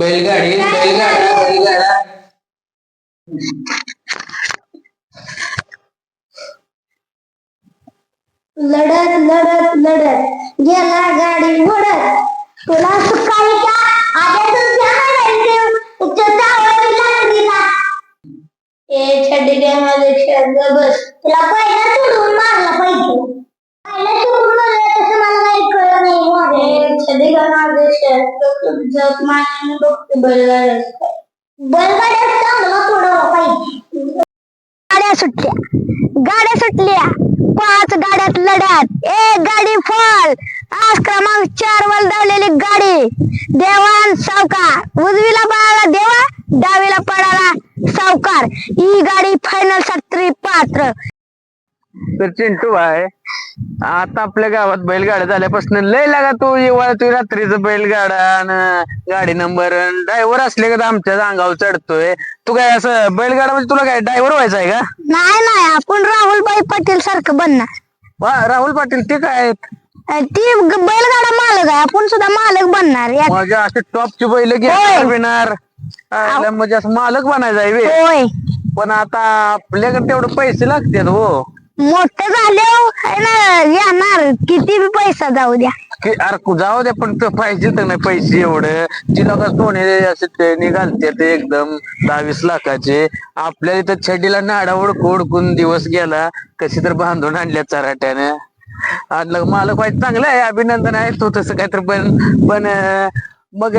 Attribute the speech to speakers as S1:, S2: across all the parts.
S1: बैलगाडी बैलगाडा बैलगाडा.
S2: लढत लढत लढत. गेला गाडी ओढत तुला सुखाई का आद्यातून ध्यान लागलीला. ए छड्डी काय शब्द बस. तुला पहिला सोडून मारला पाहिजे. पहिला सोडून मारला पाहिजे गाड्या सुटल्या. गाड्या सुटल्या. पाच गाड्यात लढ्यात. एक गाडी फॉल आज क्रमांक चार वर धावलेली गाडी. देवान सावकार. उजवीला पळाला देवा डावीला पळाला सावकार. ही गाडी फायनलसाठी पात्र.
S1: तर चिंटू आहे आता आपल्या गावात बैलगाड्या झाल्यापासून लय लागा तू येवाळ तू रात्रीचं बैलगाडा आणि गाडी नंबर ड्रायव्हर असले का आमच्या अंगावर चढतोय? तू काय असं बैलगाडा म्हणजे तुला काय ड्रायव्हर व्हायचा आहे का?
S2: नाही नाही आपण राहुलबाई पाटील सारखं बनणार.
S1: वा राहुल पाटील ते काय आहेत?
S2: अं, ती ग- बैलगाडा मालक आहे आपण सुद्धा मालक बनणार
S1: म्हणजे असे टॉपची बैल घेणार म्हणजे असं मालक बनायचं आहे बे.
S2: होय.
S1: पण आता आपल्याकडे तेवढे पैसे लागतात हो.
S2: मोठे झाले हो. ना येणार. किती बी पैसा जाऊ द्या.
S1: की अरे जाऊ दे पण तो पाहिजे तर नाही पैसे एवढं. ती लोक सोने असे ते निघालते ते एकदम दहावीस लाखाचे. आपल्या इथं छडीला नाडा कोडकून दिवस गेला. कशी तर बांधून आणल्या चराट्याने. आणलं मालक व्हायचं चांगलं आहे अभिनंदन आहे. तो तसं काहीतरी पण पण मग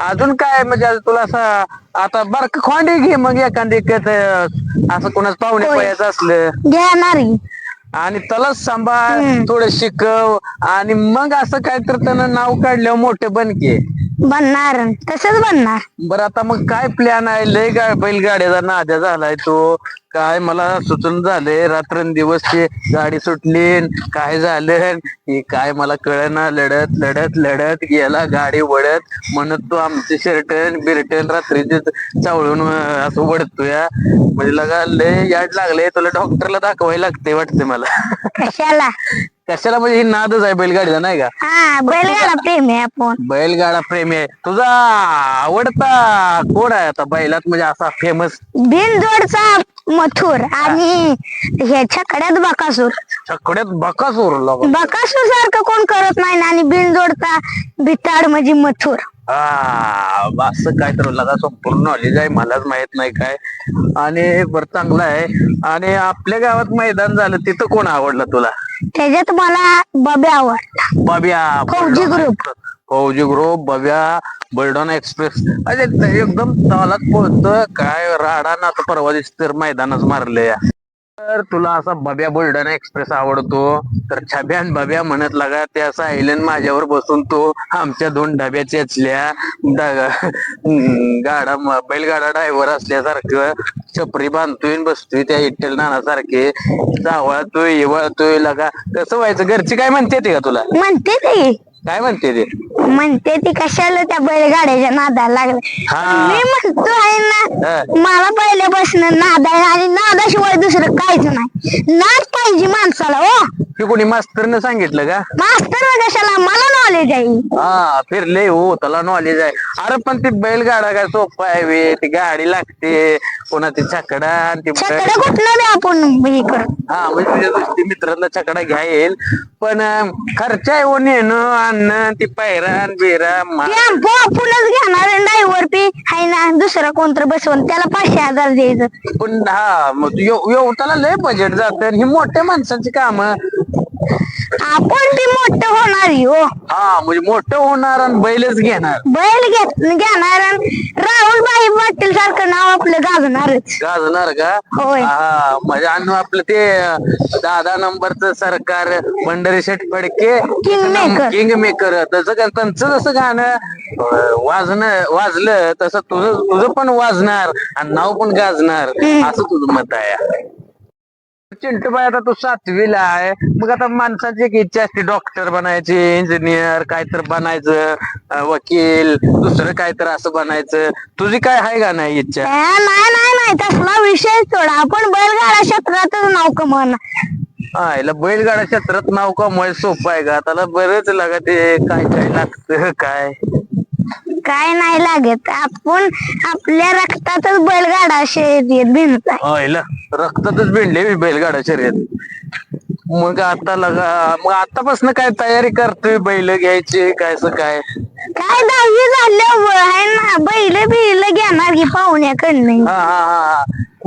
S1: अजून काय म्हणजे आता तुला असं आता बारक खोंडी घे मग एखादी असं कोणाच पाहुणे
S2: होय.
S1: पायाचं असलं.
S2: घेणार
S1: आणि त्याला सांभाळ थोडं शिकव. आणि मग असं काय तर त्यानं नाव काढल्यावर मोठे बनके
S2: बनणार. तसंच बनणार.
S1: बरं आता मग काय प्लॅन आहे? लय गा बैलगाड्याचा नाद्या झालाय तो. काय मला सुचून झालंय रात्रंदिवस ते गाडी सुटली न काय झालं हे काय मला कळना. लढत लढत लढत गेला गाडी वडत म्हणत तो आमचे शर्टन बिरटन रात्री चावळून अं, असं वडतोय म्हणजे लगा लय याड लागले तुला डॉक्टरला दाखवायला लागते वाटते मला.
S2: कशाला?
S1: कशाला म्हणजे ही नादच आहे बैलगाडीचा नाही का?
S2: हा बैलगाडा प्रेमी आहे आपण.
S1: बैलगाडा प्रेमी आहे. तुझा आवडता कोण आहे आता बैलात म्हणजे असा फेमस
S2: बिनजोडचा मथुर आणि हे छकड्यात बकासूर.
S1: छकड्यात बकासूर
S2: बकासूर सारखं कोण करत नाही ना आणि बिनजोडचा भिताड म्हणजे मथुर.
S1: हा असं काय तर लगा संपूर्ण नॉलेज आहे मलाच माहीत नाही काय. आणि बरं चांगलं आहे. आणि आपल्या गावात मैदान झालं तिथं कोण आवडलं तुला?
S2: त्याच्यात मला बबे आवडला.
S1: बब्या
S2: फौजी ग्रुप.
S1: फौजी ग्रो बब्या बलडॉन एक्सप्रेस. अरे एकदम तालात पळतं काय राडा ना परवा दिसत तर मैदानच मारले तर तुला असा बब्या बुलढाणा एक्सप्रेस आवडतो? तर छब्यान बब्या म्हणत लागा त्या सायलन माझ्यावर बसून तो आमच्या दोन डब्या चेचल्या. गाडा बैलगाडा ड्रायव्हर असल्यासारखं छपरी बांधतोय आणि बसतोय त्या इट्टल नानासारखे. जावळतोय इवळतोय लगा. कसं व्हायचं? घरची काय म्हणते ते का तुला?
S2: म्हणते ते.
S1: काय म्हणते ते
S2: म्हणते ती कशाला त्या बैलगाड्याच्या नादाला लागले
S1: हा.
S2: मी म्हणतो आहे ना. मला पहिल्यापासून नाद आहे आणि नादाशिवाय दुसरं काहीच नाही नाद पाहिजे माणसाला हो
S1: हे कोणी मास्तरनं सांगितलं का?
S2: मास्तर कशाला? मला नॉलेज आहे.
S1: हा फिरले हो त्याला नॉलेज आहे. अरे पण ती बैलगाडा काय सोपं आहे ती गाडी लागते. पुन्हा ती छकडा आणि ती
S2: कुठलं बी आपण हे करू?
S1: हा म्हणजे तुझ्या दृष्टी मित्रांना छकडा घ्या येईल पण अं, खर्च आहे हो नेणं आणणं ती पैरान बिरान मा-
S2: टेम्पो आपणच घेणार ड्रायव्हर पी आहे ना दुसरं कोणतर बसवून त्याला पाचशे हजार द्यायचं.
S1: पण हा मग तू एव- एव- त्याला लय बजेट जात. ही मोठ्या माणसांची काम.
S2: आपण ती मोठं होणार हो.
S1: हा म्हणजे मोठं होणार आणि बैलच घेणार.
S2: बैल घेत घेणार आणि राहुलबाई पाटील सारखं नाव आपलं गाजणारच.
S1: गाजणार का?
S2: होय.
S1: हा म्हणजे आणि आपलं ते दादा नंबरचं सरकार Pandhari Sheth Phadke
S2: Kingmaker.
S1: King maker तसं का त्यांचं जसं गाणं अं, वाजणं वाजलं तसं तुझं तुझं पण वाजणार आणि नाव पण गाजणार असं तुझं मत आहे. चिंटू बाई आता तू सातवीला आहे. मग आता माणसाची एक इच्छा असते डॉक्टर बनायची इंजिनियर काय तर बनायचं वकील दुसरं काय तर असं बनायचं. तुझी काय आहे का नाही इच्छा?
S2: ए, नाही नाही नाही. तसला विषय सोडा. आपण बैलगाडा क्षेत्रातच नाव कमवणार
S1: हा बैलगाडा क्षेत्रात नाव कमवायचं सोपं आहे का? त्याला बरेच लागा ते काय काय लागतं काय?
S2: काय नाही लागत. आपण आपल्या रक्तातच बैलगाडा शर्यत भिनत आहे
S1: हा, याला रक्तातच भेंडले बैलगाडा शर्यत. मग आता लगा मग आतापासून काय तयारी करतोय? बैल घ्यायची काय असं काय?
S2: काय दहावी झालं आहे ना बैल बिल घेणार की पाहुण्याकडनं.
S1: हा हा हा हा.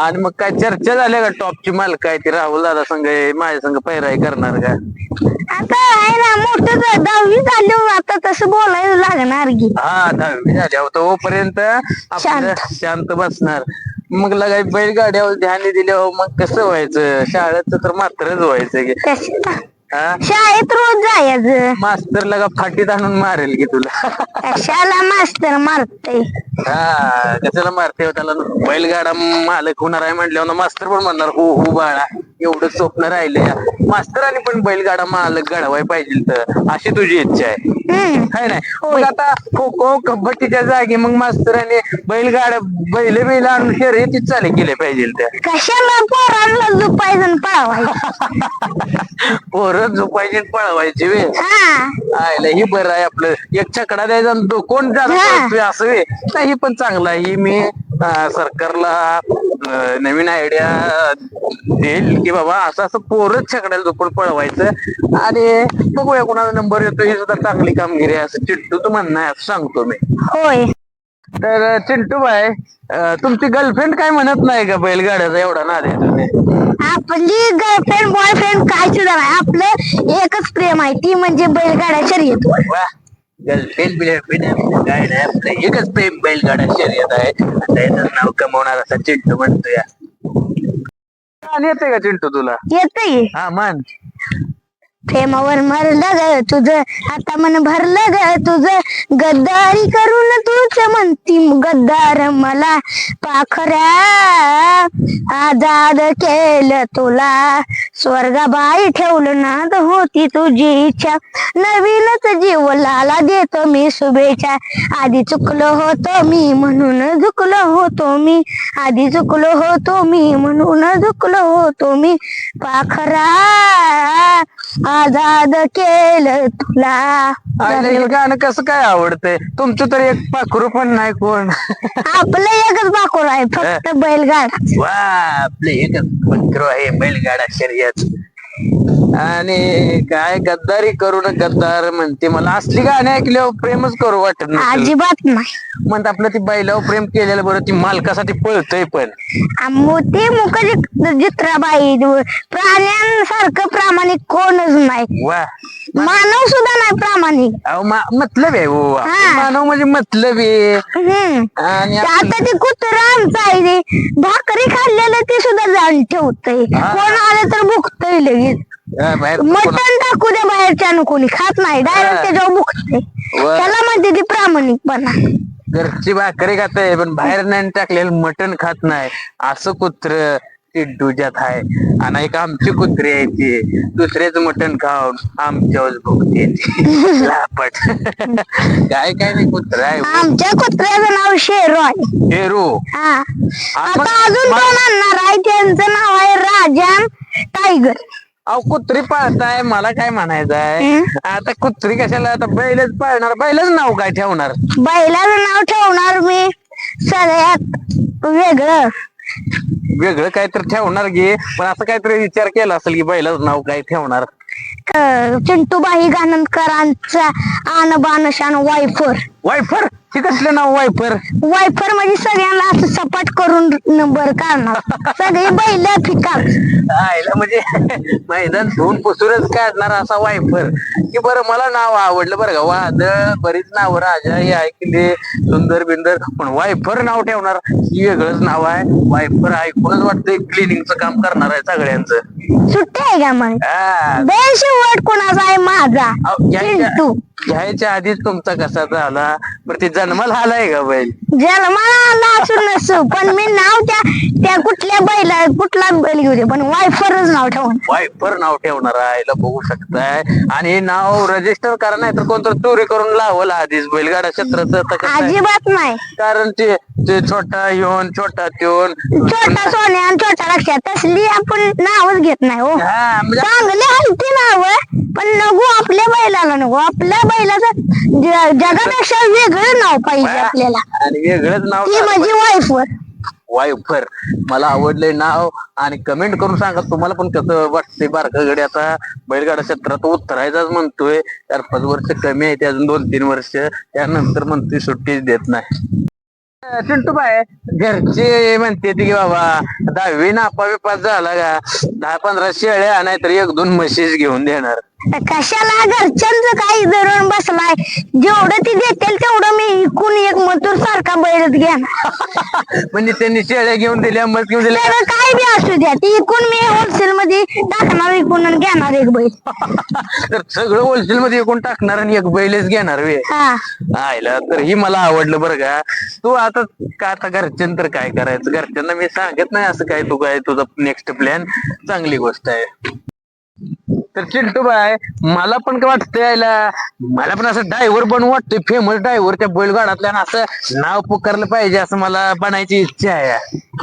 S1: आणि मग काय चर्चा झाल्या का टॉपची माल काय ती राहुल दादा संघ माझ्या संघ पैराई करणार का?
S2: आता आहे ना मोठं दहावी झालं आता तसं बोलायला लागणार की.
S1: हा दहावी झाल्या तोपर्यंत आपलं
S2: शांत.
S1: बसणार. मग लगाय बैलगाड्यावर ध्यान दिल्यावर मग कसं व्हायचं? शाळेचं तर मात्रच व्हायचं की. हा?
S2: शाळेत रोज जायचं.
S1: मास्तर लगा फाटीत आणून मारेल की तुला.
S2: कशाला मास्तर मारते
S1: हा कशाला मारते हो त्याला? बैलगाडा मालक होणार आहे म्हटल्यावर मास्तर पण म्हणणार हो हो बाळा. एवढं स्वप्न राहिले मास्तरांनी पण बैलगाडा मालक घडवाय पाहिजे तर अशी तुझी इच्छा आहे. है नाही? मग आता खो खो कबड्डीच्या जागी मग मास्तरांनी बैलगाड्या बैल बैल आणून शर्यतीच चाले केले पाहिजे त्या
S2: कशाला पोरांना झुपायचं आणि पळवायचं?
S1: पोरं झोपायची आणि पळवायची वे.
S2: हा.
S1: आयला ही बरं आहे आपलं. एक छकडा द्यायचा आणि तो कोण जास्त
S2: हा.
S1: पळतोय असं वे. नाही पण चांगलं आहे. ही मी अं, सरकारला नवीन आयडिया देईल की बाबा असं असं पोरच छकड्याला झोपून पळवायचं. आणि बघूया कोणाचा नंबर येतो ही सुद्धा चांगली कामगिरी आहे असं चिट्टूच म्हणणं आहे असं सांगतो मी.
S2: होय.
S1: तर चिंटू बाय तुमची गर्लफ्रेंड काय म्हणत नाही का बैलगाड्याचा? एवढा नाद आहे तुम्ही.
S2: आपली गर्लफ्रेंड बॉयफ्रेंड काय सुद्धा नाही. आपलं एकच प्रेम आहे ती म्हणजे बैलगाड्या शर्यत
S1: गर्लफ्रेंड बिलफ्रेंड काय नाही आपलं एकच प्रेम बैलगाडा शर्यत आहे आता याचं नाव कमवणार असा चिंटू म्हणतो या गाणं येते का चिंटू तुला?
S2: येतय.
S1: हा मान.
S2: प्रेमावर मरलं ग तुझं आता मन भरलं ग तुझं. गद्दारी करून तूच म्हणती गद्दार मला. पाखऱ्या आजाद केलं तुला. स्वर्गाबाई ठेवलं ना तर होती तुझी इच्छा. नवीनच जीवलाला देतो मी शुभेच्छा. आधी चुकलो होतो मी म्हणून झुकलो होतो मी. आधी चुकलो होतो मी म्हणून झुकलो होतो मी. पाखरा आजाद केलं तुला.
S1: आयला हे गाणं कसं काय आवडतंय? तुमचं तर एक पाखरू पण नाही कोण.
S2: आपलं एकच बाकोर आहे फक्त बैलगाडा.
S1: वा आपलं एकच पाखरू आहे बैलगाडा शर्यत. आणि काय गद्दारी करू न गद्दार म्हणते. मला असली गाणी ऐकल्यावर प्रेमच करू वाटत नाही
S2: अजिबात नाही.
S1: म्हणत आपलं ती बैलावर प्रेम केलेलं बरं ती मालकासाठी पळतय पण.
S2: मोठी मुख जित्राबाई प्राण्यांसारखं प्रामाणिक कोणच नाही.
S1: वा.
S2: मानव सुद्धा नाही प्रामाणिक.
S1: अहो मा- मतलब आहे हो.
S2: हा.
S1: मानव म्हणजे मतलब आहे.
S2: हम्म.
S1: आणि
S2: ते
S1: आपण-
S2: आता ते कुत्र आमचं आहे ते. भाकरी खाल्लेलं ते सुद्धा जाण ठेवतय.
S1: हा.
S2: कोण आलं तर भुकतय लगेच.
S1: हा, बाहेर कोण-
S2: मटण टाकू द्या बाहेरच्या कोणी खात नाही. डायरेक्ट
S1: हा.
S2: त्याच्यावर
S1: वा.
S2: त्याला म्हणते ती प्रामाणिकपणा
S1: घरची भाकरी खाताय पण बाहेर नाही टाकलेलं मटण खात नाही. असं कुत्र ते डुजात आहे. आणि एक आमची कुत्री आहे ती. दुसऱ्याच मटण खाऊन आमच्यावर भुकते ती. लापट. काय काय नाही कुत्र आहे.
S2: आमच्या कुत्र्याचं नाव शेरो. आहे
S1: हेरू
S2: हा
S1: मग-
S2: आता अजून कोण आणणार आहे? त्यांचं नाव आहे राजान टायगर.
S1: अहो कुत्री पाळताय मला काय म्हणायचं आहे? आता कुत्री कशाला आता बैलच पाळणार बैलच नाव काय ठेवणार?
S2: बैलाचं नाव ठेवणार मी. सगळ्यात वेगळं.
S1: वेगळं काहीतरी ठेवणार घे पण असं काहीतरी विचार केला असेल की बैलाच नाव काय ठेवणार?
S2: क- चिंटूबाई गाणंदकरांचा आन बान शान वायफर.
S1: वायफर? हे कसलं नाव वायपर
S2: वायफर म्हणजे सगळ्यांना असं सपाट करून नंबर काढणार. सगळी बैल फिकाल
S1: आयला म्हणजे मैदान धुवून पुसूनच काढणार असा वायफर. की बरं मला नाव आवडलं बरं का. वादळ बरीच नाव राजा हे ऐकले सुंदर बिंदर. पण वायफर नाव ठेवणार ही वेगळंच नाव आहे. वायफर ऐकूनच वाटतंय क्लिनिंगचं काम करणार आहे सगळ्यांचं.
S2: सुट्टी आहे का मग?
S1: हा.
S2: शेवट कोणाचा आहे माझा?
S1: अहो, घ्यायच्या
S2: चिंटू.
S1: घ्यायच्या आधीच तुमचा कसा झाला? बरं ते जन्माला आलाय का बैल?
S2: जन्माला आला असून नसू पण मी नाव त्या त्या कुठल्या बैला कुठला बैल घेऊ दे पण वायफरच नाव ठेवून.
S1: वायफर नाव ठेवणार आहे याला बघू शकताय. आणि हे नाव रजिस्टर करा नाही तर कोणतं चोरी करून लावलं आधीच बैलगाडा क्षेत्राचं?
S2: अजिबात नाही.
S1: कारण ते ते छोटा येऊन छोटा त्योन
S2: छोटा सोन्या आणि छोटा लक्षात तसली आपण नावच घेत नाही हो.
S1: हा म्हणजे
S2: चांगले हलती नाव पण नको आपल्या बैलाला नको. आपल्या बैलाचं ज- जगापेक्षा वेगळं नाव पाहिजे आपल्याला.
S1: आणि वेगळंच नाव
S2: ती म्हणजे वाईफवर
S1: वायफर मला आवडलंय नाव आणि कमेंट करून सांगा. तुम्हाला पण कसं वाटतंय बारका गडी आता बैलगाडा क्षेत्रात उतरायचाच म्हणतोय. चार पाच वर्ष कमी आहे ते अजून दोन तीन वर्ष. त्यानंतर म्हणतोय सुट्टीच देत नाही. चिंटू बाय घरचे म्हणते की बाबा दहावी नापा पास झाला का? दहा पंधरा शेळ्या नाहीतर एक दोन म्हशीच घेऊन देणार.
S2: कशाला? घरच्यांचं काही धरून बसलाय. जेवढं ती देतील तेवढं इकून एक मथुर सारखा बैलच घेणार
S1: म्हणजे त्यांनी शेळ्या घेऊन दिल्या मग घेऊन दिल्या.
S2: त्याला काय बी असू द्या ती इकून मी होलसेल मध्ये टाकणार इकून आणि घेणार एक बैल.
S1: तर सगळं होलसेल मध्ये एकूण टाकणार आणि एक बैलच घेणार वे.
S2: हा.
S1: आयला तर ही मला आवडलं बरं का. तू आता का आता घरच्यांतर काय करायचं? घरच्यांना मी सांगत नाही असं काय तू काय तुझा नेक्स्ट प्लॅन चांगली गोष्ट आहे. तर चिंटू बाय. मला पण काय वाटतंय यायला? मला पण असं ड्रायव्हर बनवू वाटतंय फेमस ड्रायव्हर त्या बैलगाडातल्या आणि असं नाव पुकारलं पाहिजे असं मला बनायची इच्छा आहे.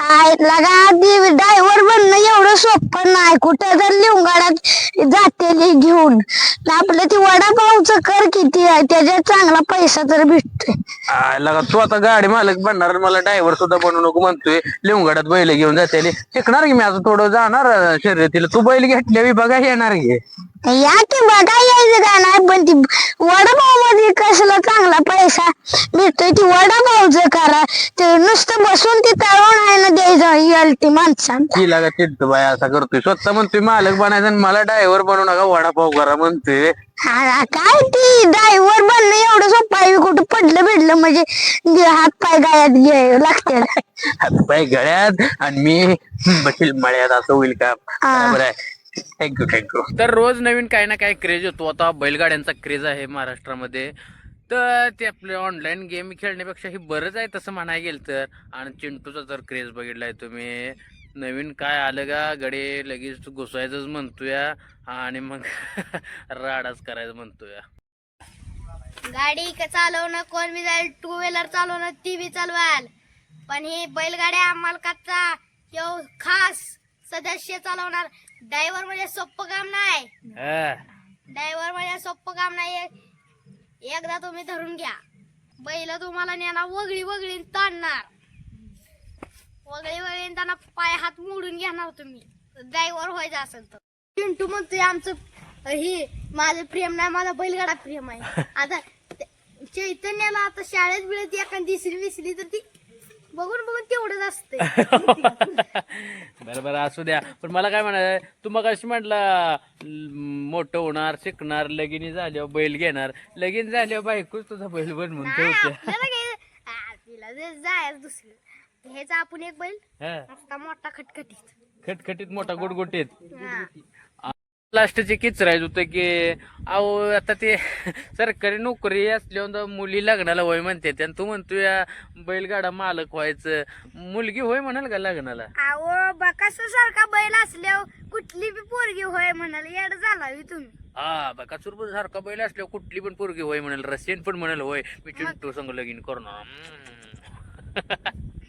S2: आय लगा ड्रायव्हर बनणं एवढं सोपं नाही. कुठं जर लिवगाडात जाते घेऊन तर आपलं ती वडापावचं कर किती आहे? त्याच्यात चांगला पैसा तर भेटतोय.
S1: आयला का तू आता गाडी मालक बनणार आणि मला ड्रायव्हर सुद्धा बनवू नको म्हणतोय. लिवंगाडात बैल घेऊन जाते शिकणार की मी आता थोडं जाणार अं, शर्यतीला? तू बैल घेतल्या विभागा येणार घे
S2: या की बघा यायचं काय नाही पण ती वडापावमध्ये कसला चांगला पैसा भेटतोय ती वडापावचं करा. ते नुसतं बसून ती तळून आहे ना द्यायचं येईल ती माणसांना.
S1: तिला का चिंटू बाय असा करतोय. स्वतः म्हणतोय मालक बनायचं आणि मला ड्रायव्हर बनवू नका वडापाव करा म्हणतोय.
S2: हा, काय ती ड्रायव्हर बनणं एवढं सोपं आहे कुठं पडलं बिडलं म्हणजे हात पाय गायात घ्यावे लागते
S1: हात पाय गळ्यात आणि मी बसील मळ्यात असं होईल का?
S2: हा.
S1: बरं आहे. थँक्यू थँक्यू तर रोज नवीन काही ना काही क्रेज होतो आता बैलगाड्यांचा क्रेज आहे महाराष्ट्रामध्ये. तर ते आपले ऑनलाईन गेम खेळण्यापेक्षा हे बरंच आहे तसं म्हणाय गेलं तर. आणि चिंटूचा जर क्रेज बघितलाय तुम्ही. नवीन काय आलं का? गडे लगेच घुसवायचंच म्हणतोय. आणि मग राडाच करायचं म्हणतोय.
S3: गाडी चालवणं कोण बी जाईल टू व्हीलर चालवणं ती बी चालवाल. पण ही बैलगाड्या मालकाचा खास. सदस्य चालवणार. ड्रायव्हर म्हणजे सोपं काम नाही.
S1: हा.
S3: ड्रायव्हर म्हणजे सोपं काम नाही. एकदा तुम्ही धरून घ्या. बैल तुम्हाला नेणार वगळी वगळी ताणणार. वगळी वगळी त्यांना पाय हात मोडून घेणार तुम्ही. ड्रायव्हर व्हायचं असेल तर. चिंटू म्हणतोय आमचं ही माझं प्रेम नाही माझा बैलगाडा प्रेम आहे. आता ते- चैतन्याला आता शाळेत बिळेत एखादी दिसली विसली तर ती बघून बघून तेवढंच असते
S1: बरं बरं असू द्या. पण मला काय म्हणाय तू मग अशी म्हटलं मोठं होणार शिकणार लगीनी झाल्यावर बैल घेणार. लगीन झाल्यावर बायकोच तुझा बैल बनवून ठेवते
S3: काय आ, तिला जे जायचं दुसरं. ह्याचा आपण एक बैल
S1: हा.
S3: मोठा खटखटीत.
S1: खटखटीत मोठा गुटगुटीत
S3: हा.
S1: लास्टचे किच राहायचं होतं की अहो आता ते सरकारी नोकरी असल्यावर मुली लग्नाला होय म्हणते आणि तू म्हणतोय बैलगाडा मालक व्हायचं. मुलगी होय म्हणाल का लग्नाला?
S3: अहो बकास सारखा बैल असल्यावर कुठली बी पोरगी होय म्हणाल. येड झाला तुम्ही.
S1: हा बघा चुरपूर सारखा बैल असल्यावर कुठली पण पोरगी होय म्हणाल. रशियन पण म्हणाल होय. मी चिंटू संग लगीन करणार.